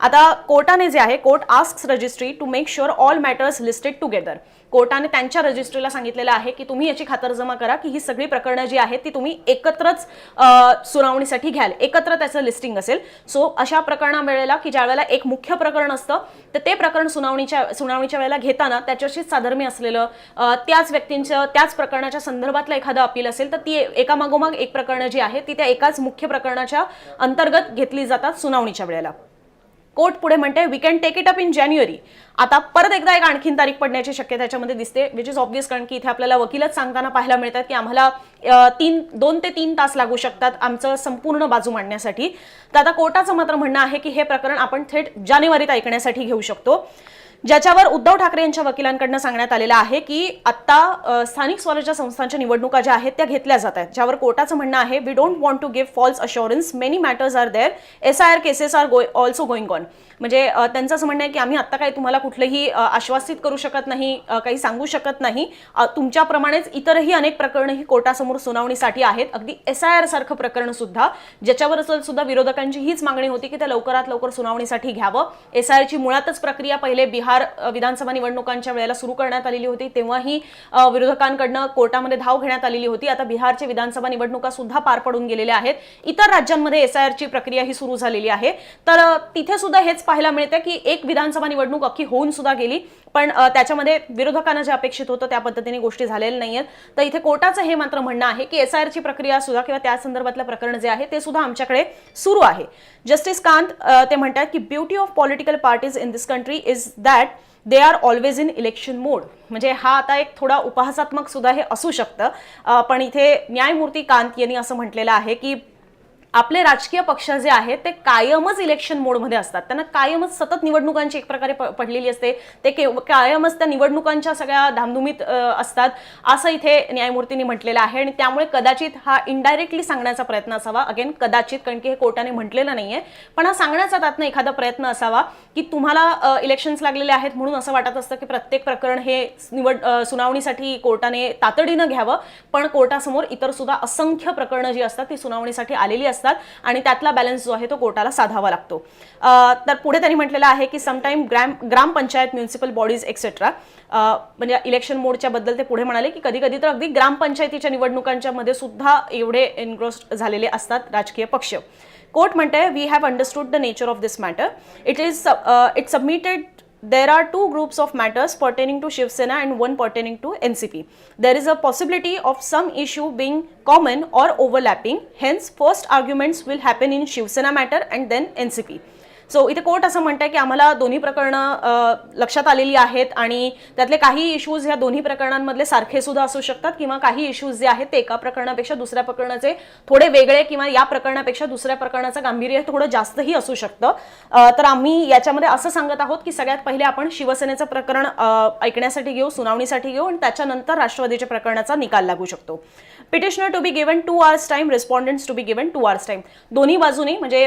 आता कोर्टाने जे आहे court ask registry to make sure all matters listed together कोर्टाने त्यांच्या रजिस्ट्रीला सांगितलेलं आहे की तुम्ही याची खातरजमा करा की ही सगळी प्रकरणं जी आहेत ती तुम्ही एकत्रच सुनावणीसाठी घ्याल. एकत्र त्याचं लिस्टिंग असेल. सो अशा प्रकरणा वेळेला की ज्या वेळेला एक मुख्य प्रकरण असतं तर ते प्रकरण सुनावणीच्या सुनावणीच्या वेळेला घेताना त्याच्याशी साधर्म्य असलेलं त्याच व्यक्तींचं त्याच प्रकरणाच्या संदर्भातलं एखादं अपील असेल तर ती एकामागोमाग एक प्रकरणं जी आहेत ती त्या एकाच मुख्य प्रकरणाच्या अंतर्गत घेतली जातात सुनावणीच्या वेळेला. कोर्ट पुढे म्हणते we can take it up in January आता परत एकदा एक आणखीन तारीख पडण्याची शक्यता त्याच्यामध्ये दिसते विच इज ऑब्विस कारण की इथे आपल्याला वकीलच सांगताना पाहायला मिळतात की आम्हाला तीन दोन ते तीन तास लागू शकतात आमचं संपूर्ण बाजू मांडण्यासाठी. तर आता कोर्टाचं मात्र म्हणणं आहे की हे प्रकरण आपण थेट जानेवारीत ऐकण्यासाठी घेऊ शकतो. ज्याच्यावर उद्धव ठाकरे यांच्या वकिलांकडनं सांगण्यात आलेलं आहे की आत्ता स्थानिक स्वराज्य संस्थांच्या निवडणुका ज्या आहेत त्या घेतल्या जात आहेत. ज्यावर कोर्टाचं म्हणणं आहे we don't want to give false assurance many matters are there S I R cases are go also going on म्हणजे त्यांचं असं म्हणणं आहे की आम्ही आत्ता काही तुम्हाला कुठलंही आश्वासित करू शकत नाही काही सांगू शकत नाही. तुमच्याप्रमाणेच इतरही अनेक प्रकरणं ही कोर्टासमोर सुनावणीसाठी आहेत. अगदी एस आय आर सारखं प्रकरण सुद्धा ज्याच्यावर असेल सुद्धा विरोधकांची हीच मागणी होती की ते लवकरात लवकर सुनावणीसाठी घ्यावं. एस आय आरची मुळातच प्रक्रिया पहिले बिहार बिहार विधानसभा निवडणुकांच्या वेळेला सुरू करण्यात आलेली होती. तेव्हाही विरोधकांकडनं कोर्टामध्ये धाव घेण्यात आलेली होती. आता बिहारच्या विधानसभा निवडणुका सुद्धा पार पडून गेलेल्या आहेत. इतर राज्यांमध्ये एसआयआरची प्रक्रिया ही सुरू झालेली आहे. तर तिथे सुद्धा हेच पाहायला मिळतं की एक विधानसभा निवडणूक अख्खी होऊन सुद्धा गेली. पण त्याच्यामध्ये विरोधकांना जे अपेक्षित होतं त्या पद्धतीने गोष्टी झालेल्या नाही आहेत तर इथे कोर्टाचं हे मात्र म्हणणं आहे की एस आय प्रक्रिया सुद्धा किंवा त्या संदर्भातलं प्रकरण जे आहे ते सुद्धा आमच्याकडे सुरू आहे. जस्टिस कांत ते म्हणतात की beauty of political parties in this country is that they are always in election mode. म्हणजे हा आता एक थोडा उपहासात्मक सुद्धा हे असू शकतं. पण इथे न्यायमूर्ती कांत यांनी असं म्हटलेलं आहे की आपले राजकीय पक्ष जे आहेत ते कायमच इलेक्शन मोडमध्ये असतात. त्यांना कायमच सतत निवडणुकांची एक प्रकारे प- पडलेली असते. ते केव- कायमच त्या निवडणुकांच्या सगळ्या धामधुमीत असतात. असं इथे न्यायमूर्तींनी म्हटलेलं आहे आणि त्यामुळे कदाचित हा इनडायरेक्टली सांगण्याचा प्रयत्न असावा. अगेन कदाचित कारण की हे कोर्टाने म्हटलेलं नाहीये. पण हा सांगण्याचा त्यातनं एखादा प्रयत्न असावा की तुम्हाला इलेक्शन्स लागलेले आहेत म्हणून असं वाटत असतं की प्रत्येक प्रकरण हे निवड सुनावणीसाठी कोर्टाने तातडीनं घ्यावं. पण कोर्टासमोर इतर सुद्धा असंख्य प्रकरणं जी असतात ती सुनावणीसाठी आलेली असतात. आणि त्यातला बॅलन्स जो आहे तो कोर्टाला साधावा लागतो. तर पुढे त्यांनी म्हटलेलं आहे की sometime gram gram panchayat municipal bodies et cetera म्हणजे इलेक्शन मोडच्या बद्दल ते पुढे म्हणाले की कधी कधी तर अगदी ग्रामपंचायतीच्या निवडणुकांच्या मध्ये सुद्धा एवढे एनग्रोस्ड झालेले असतात राजकीय पक्ष. कोर्ट म्हणते we have understood the nature of this matter it is it submitted there are two groups of matters pertaining to Shiv Sena and one pertaining to NCP. There is a possibility of some issue being common or overlapping. Hence, first arguments will happen in Shiv Sena matter and then NCP. So इथे court असं म्हणतंय की आम्हाला दोन्ही प्रकरणं लक्षात आलेली आहेत आणि त्यातले काही इश्यूज ह्या दोन्ही प्रकरणांमधले सारखे सुद्धा असू शकतात किंवा काही इश्यूज जे आहेत ते एका प्रकरणापेक्षा दुसऱ्या प्रकरणाचे थोडे वेगळे किंवा या प्रकरणापेक्षा दुसऱ्या प्रकरणाचं गांभीर्य थोडं जास्तही असू शकतं. तर आम्ही याच्यामध्ये असं सांगत आहोत की सगळ्यात पहिले आपण शिवसेनेचं प्रकरण ऐकण्यासाठी घेऊ सुनावणीसाठी घेऊ आणि त्याच्यानंतर राष्ट्रवादीच्या प्रकरणाचा निकाल लागू शकतो. Petitioner to be given two hours time respondents to be given two hours time दोन्ही बाजूनी म्हणजे